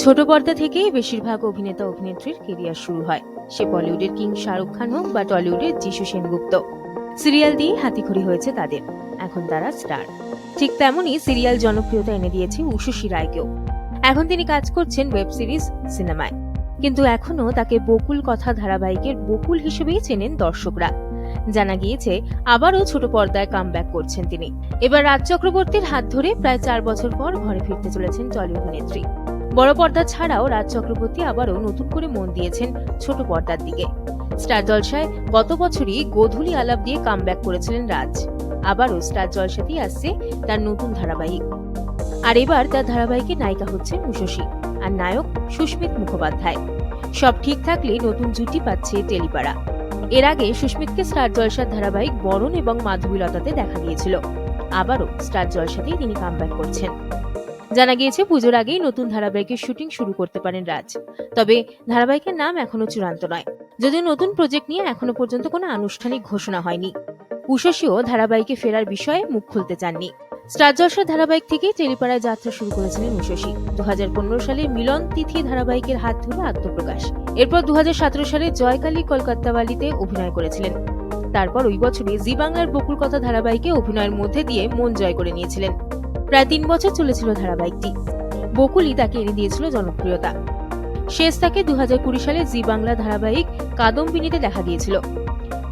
ছোট পর্দা থেকেই বেশিরভাগ অভিনেতা অভিনেত্রীর কেরিয়ার শুরু হয়। সে বলিউডের কিং শাহরুখ খান হোক বা টলিউডের যিশু সেনগুপ্ত। সিরিয়াল দিয়ে হাতিখড়ি হয়েছে তাদের। এখন তারা স্টার। ঠিক তেমনই সিরিয়াল জনপ্রিয়তা এনে দিয়েছে উষসী রায়কেও। এখন তিনি কাজ করছেন ওয়েব সিরিজ সিনেমায়। কিন্তু এখনও তাকে বকুল কথা ধারাবাহিকের বকুল হিসেবেই চেনেন দর্শকরা। জানা গিয়েছে, আবারও ছোট পর্দায় কামব্যাক করছেন তিনি। এবার রাজ চক্রবর্তীর হাত ধরে প্রায় চার বছর পর ঘরে ফিরতে চলেছেন টলি অভিনেত্রী। বড় পর্দা ছাড়াও রাজ চক্রবর্তী আবারও নতুন করে মন দিয়েছেন ছোট পর্দার দিকে। স্টার জলসায় গত বছরই গোধূলি আলাপ দিয়ে কামব্যাক করেছিলেন রাজ। আবারও স্টার জলসাতেই আসছে তার নতুন ধারাবাহিক। আর এবার তার ধারাবাহিকে নায়িকা হচ্ছেন উষসী আর নায়ক সুস্মিত মুখোপাধ্যায়। সব ঠিক থাকলে নতুন জুটি পাচ্ছে টেলিপাড়া। এর আগে সুস্মিতকে স্টার জলসার ধারাবাহিক বরণ এবং মাধবীলতাতে দেখা গিয়েছিল আবারও স্টার জলসাতেই তিনি কামব্যাক করছেন। জানা গিয়েছে, পুজোর আগেই নতুন ধারাবাহিকের শুটিং শুরু করতে পারেন রাজ। তবে ধারাবাহিকের নাম এখনও চূড়ান্ত নয়। যদিও নতুন প্রজেক্ট নিয়ে এখনও পর্যন্ত কোনো আনুষ্ঠানিক ঘোষণা হয়নি। উষসীও ধারাবাহিকে ফেরার বিষয়ে মুখ খুলতে চাননি। স্টার জলসার ধারাবাহিক থেকেই টেলিপাড়ায় যাত্রা শুরু করেছিলেন উষসী দু সালে মিলন তিথি ধারাবাহিকের হাত ধরে আত্মপ্রকাশ। এরপর দু হাজার সতেরো সালে জয়কালী কলকাতাওয়ালিতে অভিনয় করেছিলেন। তারপর ওই বছরে জি বাংলার বকুল কথা ধারাবাহিকে অভিনয়ের মধ্যে দিয়ে মন জয় করে নিয়েছিলেন। প্রায় তিন বছর চলেছিল ধারাবাহিকটি। বকুলই তাকে এনে দিয়েছিল জনপ্রিয়তা। শেষ তাকে দু কুড়ি সালে জি বাংলা ধারাবাহিক কাদম্বিনীতে দেখা গিয়েছিল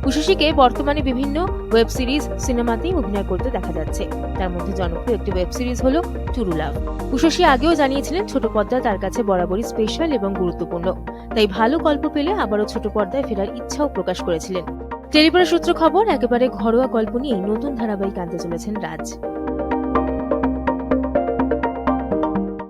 উষসীকে বর্তমানে বিভিন্ন ওয়েব সিরিজ সিনেমাতেই অভিনয় করতে দেখা যাচ্ছে। তার মধ্যে জনপ্রিয় একটি ওয়েব সিরিজ হল টুরু লাভ। আগেও জানিয়েছিলেন, ছোট পর্দা তার কাছে বরাবরই স্পেশাল এবং গুরুত্বপূর্ণ। তাই ভালো গল্প পেলে আবারও ছোট পর্দায় ফেরার ইচ্ছাও প্রকাশ করেছিলেন। টেলিপাড়া সূত্র খবর, একেবারে ঘরোয়া গল্প নিয়েই নতুন ধারাবাহিক আনতে চলেছেন রাজ।